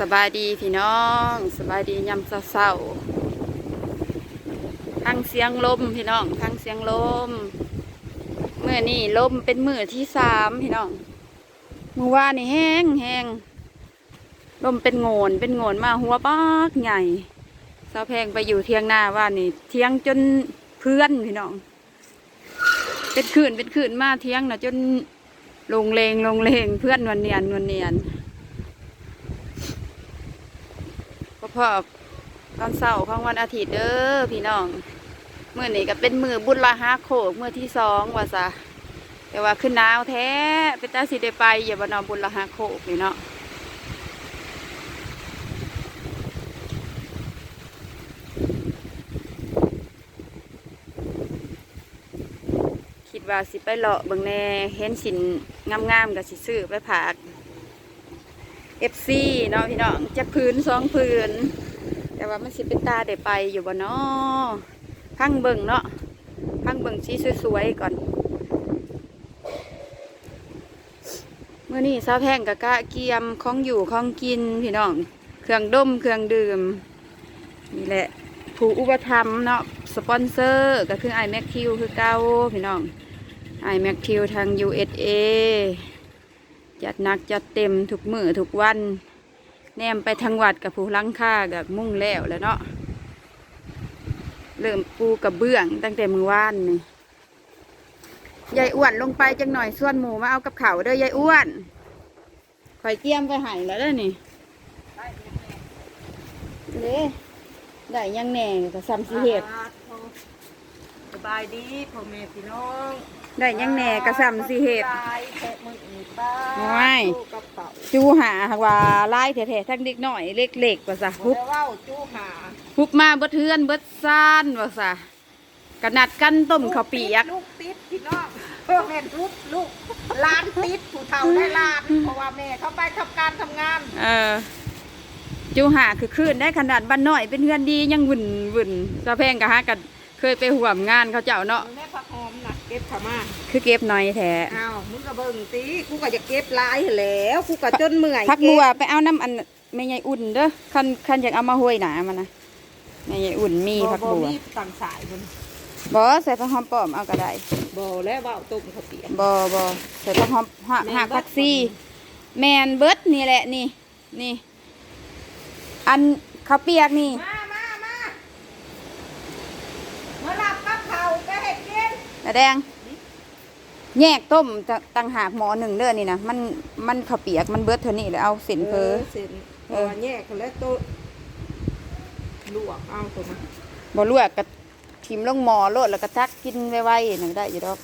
สบายดีพี่น้องสบายดียามเศร้าๆทั้งเสียงลมพี่น้องทั้งเสียงลมเมื่อนี่ลมเป็นมือที่สามพี่น้องมือว่านี่แห้งแห้งลมเป็นโงนเป็นโงนมาหัวปากใหญ่สาวแพงไปอยู่เทียงหน้าว่านี่ เทียงจนเพื่อนพี่น้อง เป็นขืนเป็นขืนมาเทียงนะจนลงเลงลงเลงเพื่อนนวลเนียนนวลเนียน พ่อตอนเสาร์ของวันอาทิตย์เด้อพี่น้องเมื่อนี้ก็เป็นมือบุญละห้าโขกมือที่สองว่าซะแต่ว่าขึ้นหนาวแท้เป็นตาสิได้ไปอย่าบานเอาบุญละห้าโขกนี่เนาะคิดว่าสิไปเลาะเบิ่งแน่เห็นสินงามๆกับสิซื้อไปผาก เอฟซีเนาะพี่น้องจะพื้นสองพื้น แต่ว่ามันสิเป็นตาได้ไปอยู่บ่เนาะพังเบิ่งเนาะพังเบิ่งสีสวยๆก่อนเมื่อนี้ซาแพงกะกะเกียมของอยู่ของกินพี่น้อง เครื่องดมเครื่องดื่มนี่แหละผู้อุปถัมภ์เนาะสปอนเซอร์ก็คือไอแม็กทิวคือเก้าพี่น้องไอแม็กทิวทาง USA จัดหนักจัดเต็มทุกมือทุกวัน แนมไปทางวัดกับผู้ลังค่ากับมุ่งแล้วแล้วเนาะเริ่มปูกับเบื้องตั้งแต่มือวานนี่ยายอ้วนลงไปจังหน่อยส่วนหมูมาเอากับเขาเด้อยายอ้วนข่อยเกียมไปหายแล้วเด้อนี่เด้ได้ยังแหน่กับซ้ำสีเห็ด บายดีพ่อแม่พี่น้องได้ยังแหน่กับซ้ำสีเห็ดตายแทะมืออีป้าไม่ตู้กระเป๋าจูหาหากว่าไล่แท้ๆทั้งเด็กหน่อยเล็กๆว่าซะบ่ฮุบได้เว้าจู้หาฮุบมาเบิดเทือนเบิดซ่านว่าซะกระนัดกันต้มข้าวเปียก ลูกติดพี่น้องเพื่อแม่ลูกลูกหล้านติดผู้เฒ่าได้หล้าน เพราะว่าแม่เขาไปทำการทำงานเออจูหาคือคืนได้ขนาดบ้านน้อยเป็นเพื่อนดียังวุ่นวุ่นสะแพงกะฮะกัน เคยไปห่วมงานเขาเจ้าเนาะแม่ผักหอมน่ะเก็บเข้ามาคือเก็บหน่อยแท้อ้าวมึงก็เบิ่งติกูก็จะเก็บหลายหั่นแหล้วกูก็จนเมื่อยพักบัวไปเอาน้ำอันไม่ใหญ่อุ่นเด้อคันคันอยากเอามาห้วยหนามันนะไม่ใหญ่อุ่นมีบ่พักบ่บัวมีต่างสายมันบอใส่ผักหอมป้อมเอาก็ได้บ่แล้วเว้าต้มข้าวเปียกบอบอใส่ผักหอมหักแม่นหักเบิดผักซี่แมนเบิดนี่แหละนี่นี่ อันข้าวเปียกนี่ มามามามารับกับเขาวไปให้กิน นา แดง แยกต้มจะตังหากหมอหนึ่งเด้อนี่นะมันมันข้าวเปียกมันเบิดเท่านี้เลยเอาเส้นเพอเส้นเอเอออแยกกันแล้วโตะลวกเอาตัวมาบ่ลวกกะทิมลงหมอโลดแล้วก็ตักกินไวๆนั่นได้อยู่ดอก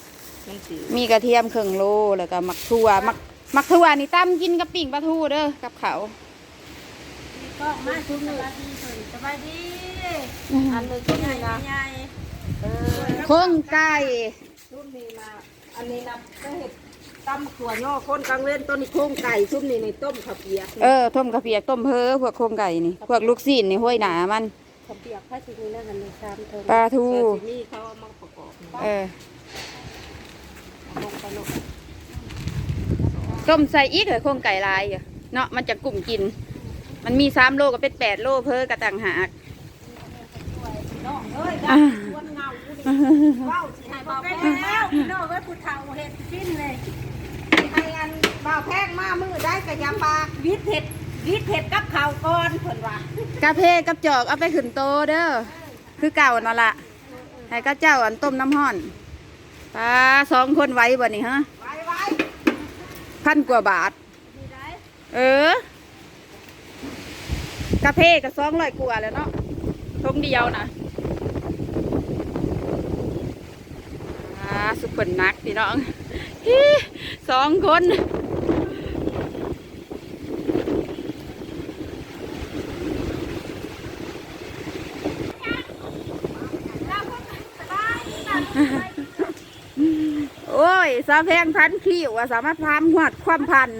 มันสิมีกระเทียมครึ่งโลแล้วก็มักทั่วมักมักทั่วนี่ตั้มกินกับปิ่งปลาทูเด้อกับเขาวก็มาชุบนี่สบายดีอันนี้ชุบนี่นะเออ โค้งไก่ชุบนี่นะอันนี้นะก็เห็ดตำถั่วย่อคนกลางเล่นต้นนี้โค้งไก่ชุบนี่ในต้มข้าวเปียกเออต้มกระเปียกต้มเพอพวกโครงไก่นี่พวกลูกซีนนี่ห้วยหนามันข้าวเปียกพระสิมีนั่นกันในชามเทิงปลาทูเออสิมีเขาเอามาประกอบเออต้มใส่อีกเหรอโครงไก่ลายเนาะมันจะกลุ่มกิน มันมีสามโลก็เป็นแปดโลเพอกระตังหากอ่า วนเงาวสิให้เบาแพงแล้วพี่น้องเอ้ยผู้เฒ่าเห็ดสิ้นเลยให้อันเบาวแพงมามือได้ก็อย่าปากวิทย์เห็ดวิทย์เห็ดกับข้าวก่อนเพิ่นว่ากาเพกับจอกเอาไปขึ้นโตเด้อคือเก่านั่นละให้ก็เจ้าอันต้มน้ำห้อนปลาสองคนไหว้บ่นี่ฮะไว้ไว้พันกว่าบาท ดีได้เออกาเพก็สองร้อยกว่าแล้วเนาะทงเดียวนะอ่าสุดเปิ่นนักพี่น้องฮิสองคนโอ้ยสาวแพงพันขี้ว่าสามารถพามหวดความพัน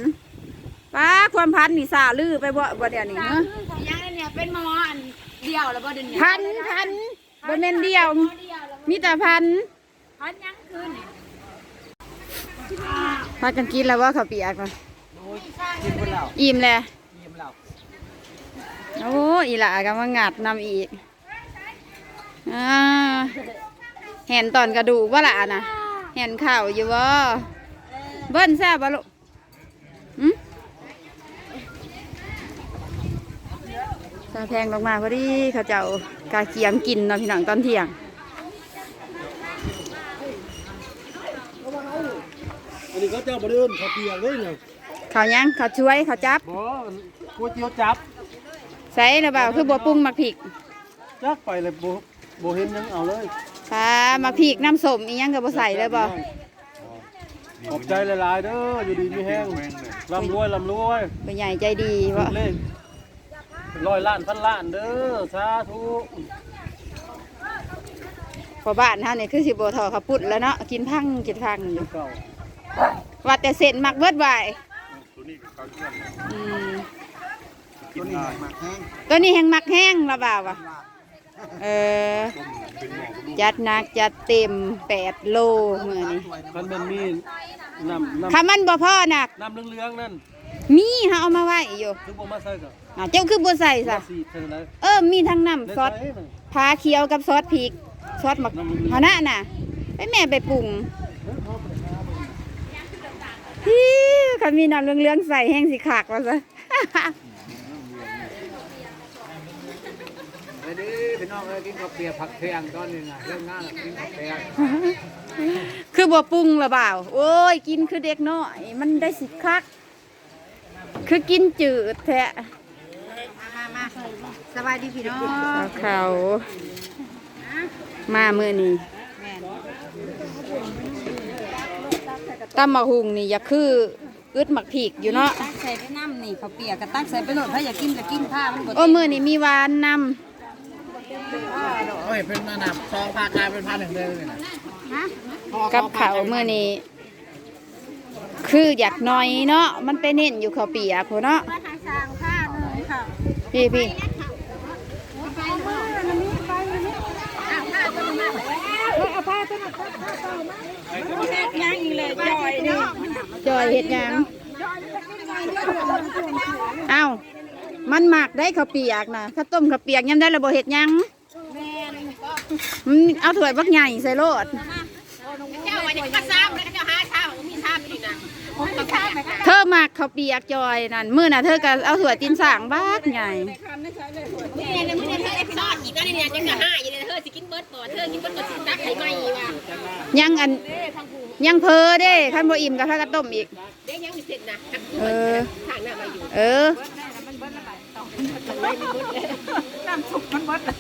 ป้าความพันนี่ซาลือไปบ่บ่เดี๋ยวนี้เนอะยังเนี่ยเป็นหมออันเดียวแล้วบ่เดี๋ยวนี้พันพันบ่แม่นเดียวหมอเดียวแล้วมีแต่พันพันยังคืนนี่พากันกินแล้วว่าข้าวเปียกน่ะกินหมดแล้วอิ่มแล้วกินหมดแล้วโอ้อีหล่าก็มางัดนำอีกอ่าเห็นตอนกระดูกว่าล่ะนะเห็นข่าวอยู่บ่เบิ้นแซ่บบ่ลูกอืมซาแพงลงมาพอดีเขาเจ้ากาเกียมกินเนาะพี่น้องตอนเที่ยง อันนี้เขาเจ้าบ่ได้เอิ้นเขาวเปียกเลยเนี่ยเขายังเขาช่วยเขาจับบ่ก๋วยเตี๋ยวจับใส่หรือเปล่าคือบัวปรุงมักผิกจักไปเลยบ่บ่เห็นหยังเอาเลยปลามักผิกน้ำส้มอีหยังก็บ่ใส่เลยบ่ขอบใจหลายๆเด้ออยู่ดีมีแห้งร่ำรวยร่ำรวยเป็นใหญ่ใจดีบ่เลขร้อยล้านพันล้านเด้อสาธุพอบ้านเฮานี่คือสิบ่ทอข้าวปุ้นแล้วเนาะกินพังกินพังอยู่เก่า ว่าแต่เส้นมักเบิดไว้อืมกินง่ายมากแห้งตัวนี้แห้งมักแห้งละบ่าวะเออ จัดหนักจัดเต็ม8โลมื้อนี้มันมันมีน้ำน้ถ้ามันบ่พอน่ะำน้ำเหลืองๆนั่นมีเฮาเอามาไว้อยู่คือบ่มาใส่ก็อ่าเจ้าคือบ่ใส่ซะสีเท่านั้นเออมีทั้งน้ำซอสพาเคี้ยวกับซอสพริกซอสหมักเฮานะน่ะไปแม่ไปปรุงฮิ คันมีน้ำเหลืองๆใส่แห้งสิขากว่าซะไปดิพี่น้องเอ้ยกินข้าวเปียกผักเทียงตอนนี้นะเรื่องงานน่ะกินข้าวเปียกคือบ่ปรุงละบ่าวโอ้ย กินคือเด็กน้อยมันได้สิคัก คือกินจืดแท้มามาสบายดีพี่น้องเอาเขามามื้อนี้แม่น ตำมะฮุงนี่อย่าคือ อึดหมักผิกอยู่เนาะตักใส่ไปน้ำนี่เขาวเปียกก็ตักใส่ไปโหลดถ้าอยากกินก็กินผ้ามันบ่โอ้มื้อนี้มีหวานนำโอ้ยเป็นอันดับสองภาคกลายเป็นภาคหนึ่งเลยนี่นะกับเขาวมื้อนี้คืออยากน้อยเนาะมันไปเน้นอยู่ข้าวเปียกพุ่นเนาะมาหาสร้างผ้าหนึ่งค่ะพี่พี่ไปมาอันนี้ไปอันนี้อ้าวผ้าตัวนี้มาเอา ผ้าตัวนี้ผ้าตัวนี้มายังอีเลยจอยนี่จอยเฮ็ดยังเอ้ามันหมักได้ข้าวเปียกนะข้าวต้มข้าวเปียกยำได้ระบ่เฮ็ดยังเอาถ้วยบักใหญ่ใส่โลดเจ้าวันนี้ก็ซ้ำแล้วเจ้าหาซ้ำมีซ้ำอีกนะเธอหมักข้าเปียกจอยนั่นมื้อน่ะเธอก็เอาถ้วตีนสางบักใหญ่นี่เนี่ยไม่ได้เธอไอ้ซอดอีกแล้วเนี่ยจังจะห้าอีกเลยเธอสิกินเบิร์ดก่อนเธอกินเบิร์ดก่อนสิตักไข่ไหมว่ะยังอันยังเพอเด้คันบ่อิ่มก็ถ้าก็ต้มอีกเด้ยังมีเสร็จนะทักเออทางหน้ามาอยู่เออน้ำสุกมันหมดเลย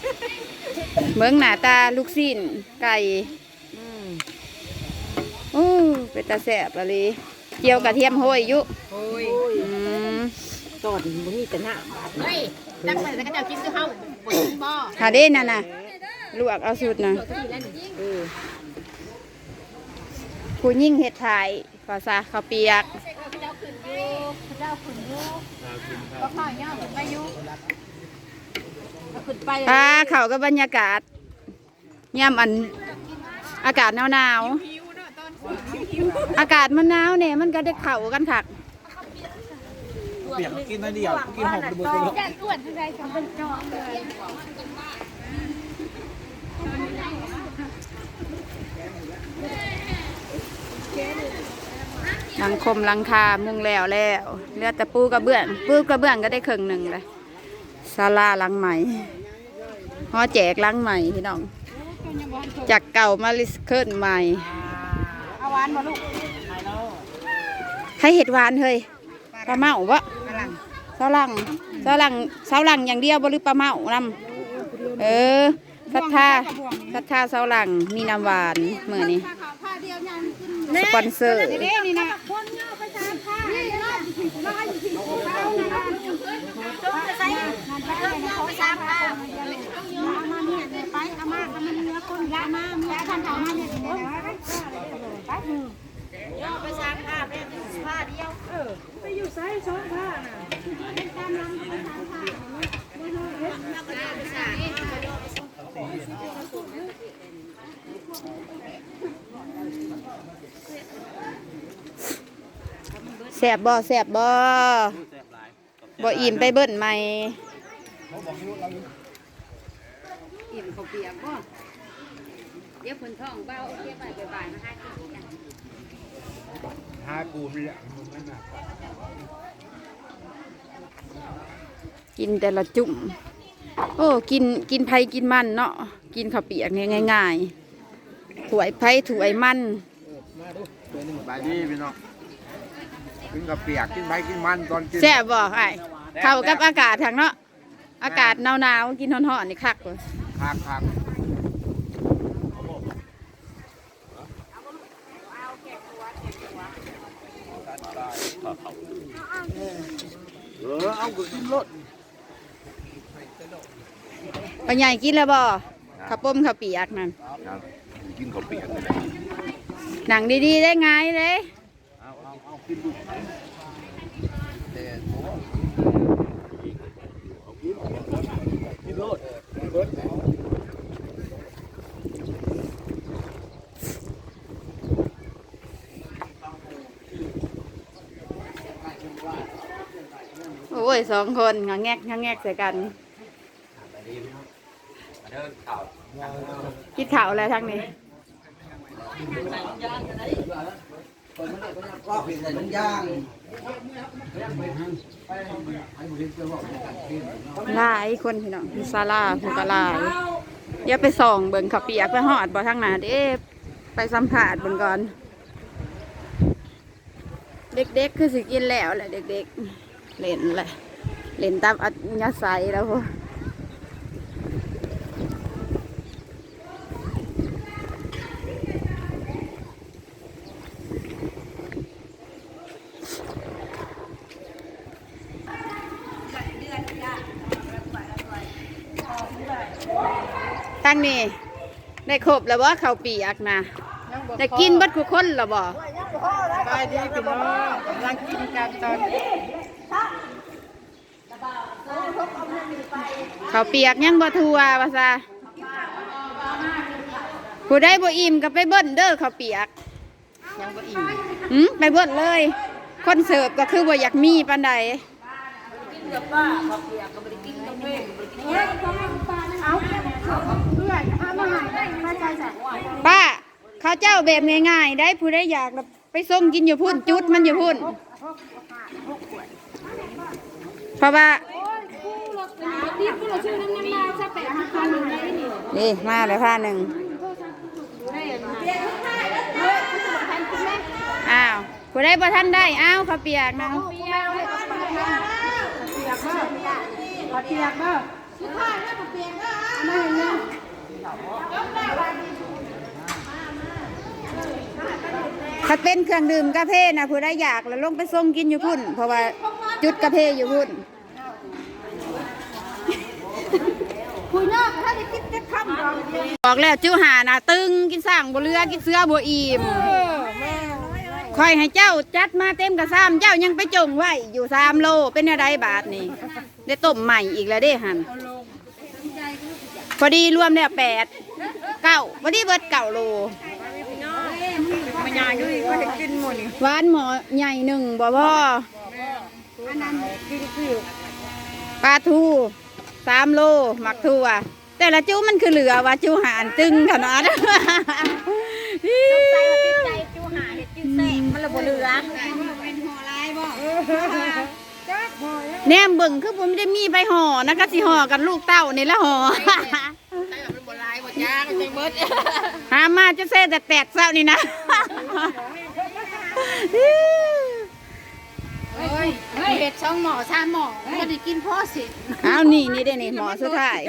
เบิ่งหน้าตาลูกชิ้นไก่โอ้เป็นตาแซ่บอะลีเจียวกระเทียมโหยอยู่โอ้ย อืมตอนบ่มีแต่หน้าเฮ้ยตักไปแล้วก็เจ้ากินคือเฮาบ่กินบ่หาเด้นั่นน่ะลวกเอาสูตรน่ะผู้ยิ่งเห็ดไทยภาษาข้าวเปียกเจ้าขึ้นอยู่เจ้าขึ้นอยู่ก็ข้าวย่อขึ้นไปอยู่ก็ขึ้นไปปลาเขากับบรรยากาศย่ำอันอากาศหนาวหนาวๆอากาศมันหนาวเนี่ยมันก็ได้เข่ากันคัก เปียกกินน้อยเดียวกินหอมระเบิดเลยจะอ้วนที่ใดจะเป็นจอมเลยหลังคมหลังคามุงแล้วแล้วเหลือแต่ปูกระเบื้องปูกระเบื้องก็ได้ครึ่งหนึ่งเลยศาลาหลังใหม่หอแจกหลังใหม่พี่น้อง จากเก่ามาลิสเคิร์นใหม่เอาหวานบ่ลูกให้เห็ดหวานเฮ้ยปลาเมาปะกำลังเสาหลังเสาหลังเสาหลังอย่างเดียวบรือปลาเมานำเออศรัทธาศรัทธาเสาหลังมีน้ำหวานเมื่อนี้สปอนเซอร์นี่นี่นะคนเงาไปตามผ้านี่นะลอยอยู่ไปใส่ต้องผ้าน่ะ แสบบ่แสบบ่บ่อิ่มไปเบิ่นใหม่อิ่มเขาเปียกบ่เดี๋ยวคนท้องเบ้าเดี๋ยวบ่ายบ่ายมาหากินกันหากูนี่แหละมันนั่นน่ะ กินแต่ละจุ่ม โอ้ กินกินไผกินมันเนาะ กินข้าวเปียกเนี่ยง่ายๆถวยไผถวยมันบายดีพี่น้องกินกับเปียกกินใบกินมันตอนกินแซ่บบ่ไอ้เข้ากับอากาศทางเนาะ อากาศหนาวๆกินร้อนๆนี่คักเลยคางคาง เออเอาก็กินรถปัญญากินแล้วบ่ข้าวต้มข้าวเปียกนั่นกินข้าวเปียกเลยหนังดีๆได้ไงเลยเอาเอาเอากินดูแต่กินรถรถ โอ้ ยสองคนงาแงกงาแงกใส่กันคิดข่าวอะไรทั้งนี้หลายคนพี่น้องพี่ซาลาผู้กะลายอย่าไปส่องเบิ่งขับเปียกไปหอดบ่ทางหน้าเด้ไปสัมผัสเบิ่งก่อน เด็กๆคือสิกินแล้วแหละเด็กๆเล่นแหละ เล่นตามอัธยาศัยแล้วพอตั้งนี่ได้ครบแล้วว่าเขาวเปียกนะได้กินเบัดคุกคนแล้วบ่ไปดีพี่น้องกำลังกินกันตอน เขาวเปียกยังบ่ทัวว่าซะผู้ได้บ่อิ่มก็ไปเบิ้นเด้อเขาวเปียกยังบ่อิ่มหืมไปเบิ้นเลย คนเสิร์ฟก็คือบ่อยากมีปานใดกินกับป้าข้าวเปียกก็บ่ได้กินกับเม่บ่ได้กินเฮ้ยเอาเพื่อนเอามาให้มาใจสั่นว่าป้าข้าวเจ้าแบบง่ายๆได้ผู้ได้อยากแล้วไปส่งกินอยู่พุ่นจุดมันอยู่พุ่นเพราะว่า นี่มาเลยผ้าหนึ่งอ้าวผู้ได้บ่ท่านได้ อ้าวข้าวเปียกนะข้าวเปียกเด้อข้าวเปียกเด้อสุดท้ายแล้วข้าวเปียกเด้อมาให้เงินถ้าเป็นเครื่องดื่มกาแฟนะผู้ได้อยากแล้วลงไปส่งกินอยู่พุ่น เพราะว่าจุดกาแฟอยู่พุ่น คุยนอกถ้าได้กินจะค่ำก่อนเดียว บอกแล้วจิ้วหานะตึงกินสร้างบ่เรือกินเสื้อบ่อิ่มคอยให้เจ้าจัดมาเต็มกระซ้ำเจ้ายังไปจงไว้อยู่สามโลเป็นอะไรบาทนี่ได้ต้มใหม่อีกแล้วเด้หันพอดีรวมแล้วแปดเก้าพอดีเบิดเก้าโลมันหมดนี่หวานหมอใหญ่หนึ่งบ่พ่ออันนั้นกินคือปลาทูสามโลหมักทั่ว แต่ละจิ้วมันคือเหลือว่าจิ้วหานตึงขนาดใจว่าติดใจจูหาเห็ดกินแซ่บมันละบ่เหลือแหนมเบิ่งคือผมไม่ได้มีใบห่อนะก็สิห่อกันลูกเต้านี่ละห่อหามาจะเซ่แต่แตกเศร้านี่นะเฮ้ยเฮ้ยเห็ดช่องหมอชาหมอก็ได้กินพ่อสิเอานี่นี่ได้นี่หมอสุดท้าย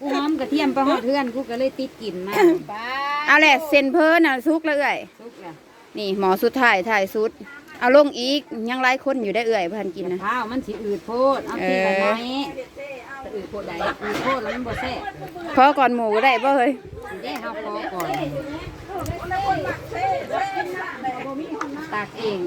กูหอมกระเทียมไปหอดเพื่อนกูก็เลยติดกินมาบ้าเอาแหละเซ็นเพิ่นน่ะซุกแล้วเอื่อยทุกอย่างนี่หมอสุดท้ายถ่ายสุด เอาลงอีกยังหลายคนอยู่ได้เอื่อยเพื่อนกินนะข้าวมันสิอืดโพดเอาทีละน้อยจะอืดโพดใดอืดโพดแล้วมันบ่แซ่บพอก่อนหมูก็ได้บ่เฮ้ยสิได้เฮาพอก่อนตากเอง